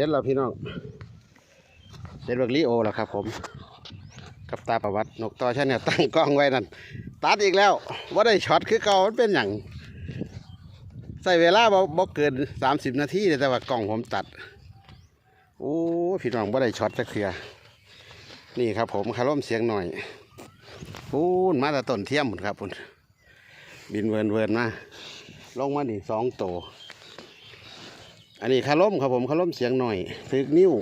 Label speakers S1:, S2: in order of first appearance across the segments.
S1: ร็จแล้วพี่น้องเสร็จเบิกลีโอแล้วครับ ผม กับตาประวัตินกต่อชาแนลตั้งกล้องไว้นั่นตัดอีกแล้วว่าได้ช็อตคือเก่ามันเป็นอย่างใส่เวลาบ่บ่เกินสามสิบนาทีแต่ว่ากล้องผมตัดโอ้พี่น้องว่าได้ช็อตสักเทียนี่ครับ ผมคาร่มเสียงหน่อยปูนมาแต่ต้นเทียมหมดครับพุ่นบินเวินเวินมาลงมานี่สองโตว อันนี้คาร่มครับผมคาร่มเสียงหน่อยถึกนิ้ว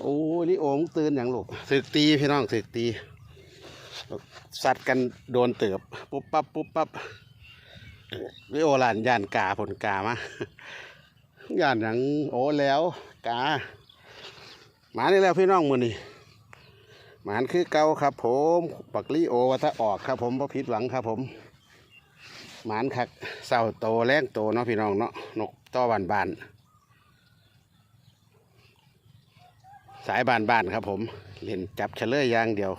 S1: โอ้ยลิโอมงตื่นอย่างลูกถึกตีพี่น้องถึกตีสัตว์กันโดนเติบปุ๊บปั๊บปุ๊บปั๊บลิโอหลานย่านกาผลกามาย่านอย่างโอ้แล้วกาหมานี่แล้วพี่น้องมือนี่หมานคือเกาครับ ผมปักลิโอวัถ้าออกครับผมพอผิดหวังครับผม หมานคักเศร้าโตแรงโตเนาะพี่น้องเนาะนกต่อบานบานสายบานบานครับผมเล่นจับเฉลยยางเดียว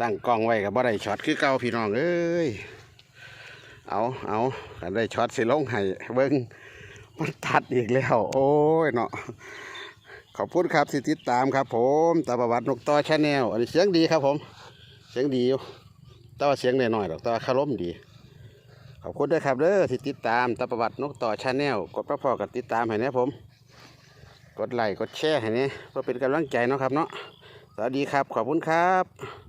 S1: ตั้งกล้องไว้กับบ่ได้ช็อตคือเก่าพี่น้องเอ้ยเอาเอากันได้ช็อตสิลงให้เบิ้งมันตัดอีกแล้ว โอ้ยเนาะขอบคุณครับที่ติดตามครับผมตาประวัตินกต่อชาแนลอันนี้เสียงดีครับผม เสียงดีอยู่ แต่ว่าเสียงหน่อยๆหรอกแต่ว่าคารมดีขอบคุณด้วยครับเด้อที่ติดตามตาประวัตินกต่อชาแนลกดพอกับติดตามให้นะผม กดไลค์กดแชร์ให้นี่เพื่อเป็นกำลังใจเนาะครับเนาะสวัสดีครับขอบคุณครับ